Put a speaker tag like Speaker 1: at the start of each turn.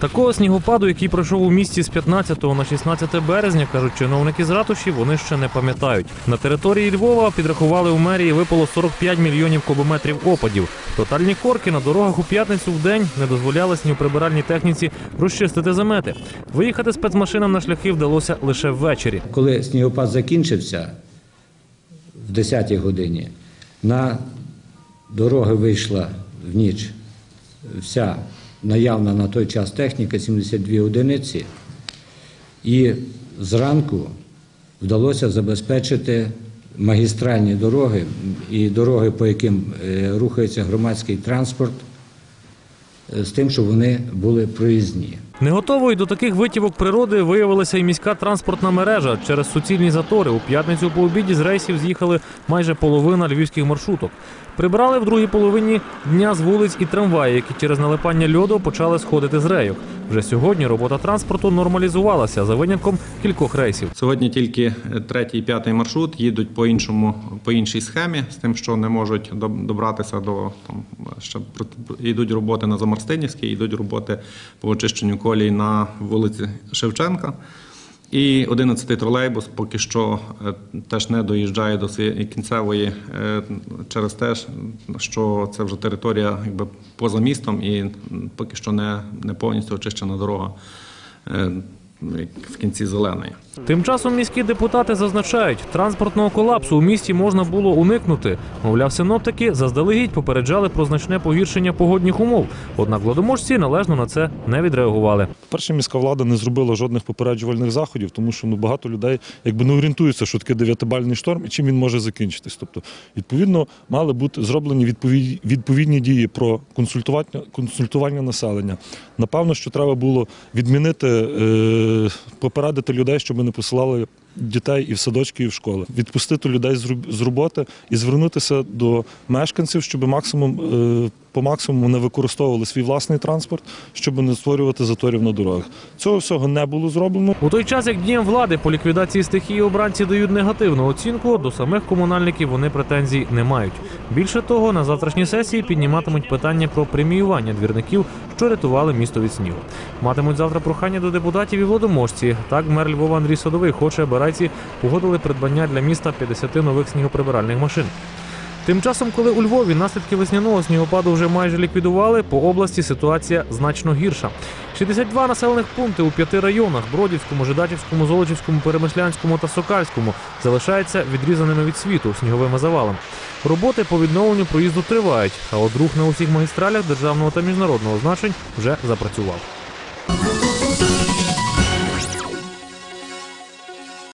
Speaker 1: Такого снігопаду, який пройшов у місті з 15 на 16 березня, кажуть чиновники з ратуші, вони ще не пам'ятають. На території Львова підрахували у мерії випало 45 мільйонів кубометрів опадів. Тотальні корки на дорогах у п'ятницю в день не дозволяли снігоприбиральній техніці розчистити замети. Виїхати спецмашинам на шляхи вдалося лише ввечері.
Speaker 2: Коли снігопад закінчився в 10-й годині, на дороги вийшла в ніч вся наявна на той час техніка 72 одиниці, і зранку вдалося забезпечити магістральні дороги і дороги, по яким е, рухається громадський транспорт, з тим, що вони були проїзні.
Speaker 1: Не готовою до таких витівок природи виявилася і міська транспортна мережа. Через суцільні затори у п'ятницю по обіді з рейсів з'їхали майже половина львівських маршруток. Прибрали в другій половині дня з вулиць і трамваї, які через налипання льоду почали сходити з рейок. Вже сьогодні робота транспорту нормалізувалася за винятком кількох рейсів.
Speaker 3: Сьогодні тільки третій п'ятий маршрут їдуть по іншому, по іншій схемі, з тим, що не можуть добратися до там ще йдуть роботи на Замарстинівській, йдуть роботи по очищенню колій на вулиці Шевченка. І 11-й тролейбус поки що е, теж не доїжджає до своєї кінцевої е, через те, що це вже територія якби поза містом і поки що не, не повністю очищена дорога. Е, в кінці зеленої.
Speaker 1: Тим часом міські депутати зазначають, транспортного колапсу у місті можна було уникнути. Мовляв, синоптики заздалегідь попереджали про значне погіршення погодних умов. Однак владоможці належно на це не відреагували.
Speaker 4: Перша міська влада не зробила жодних попереджувальних заходів, тому що ну, багато людей якби не орієнтуються, що таке дев'ятибальний шторм і чим він може закінчитись. Тобто, відповідно, мали бути зроблені відповідні, відповідні дії про консультування, консультування населення. Напевно, що треба було відмінити, е, попередити людей, щоб не посилали дітей і в садочки, і в школи, відпустити людей з роб- з роботи і звернутися до мешканців, щоб максимум е, по максимуму не використовували свій власний транспорт, щоб не створювати заторів на дорогах. Цього всього не було зроблено.
Speaker 1: У той час, як діям влади по ліквідації стихії обранці дають негативну оцінку, до самих комунальників вони претензій не мають. Більше того, на завтрашній сесії підніматимуть питання про преміювання двірників, що рятували місто від снігу. Матимуть завтра прохання до депутатів і владоможці. Так, мер Львова Андрій Садовий хоче, аби райці погодили придбання для міста 50 нових снігоприбиральних машин. Тим часом, коли у Львові наслідки весняного снігопаду вже майже ліквідували, по області ситуація значно гірша. 62 населених пункти у п'яти районах Бродівському, Жидачівському, Золочівському, Перемишлянському та Сокальському залишаються відрізаними від світу сніговими завалами. Роботи по відновленню проїзду тривають, а от рух на усіх магістралях державного та міжнародного значень вже запрацював.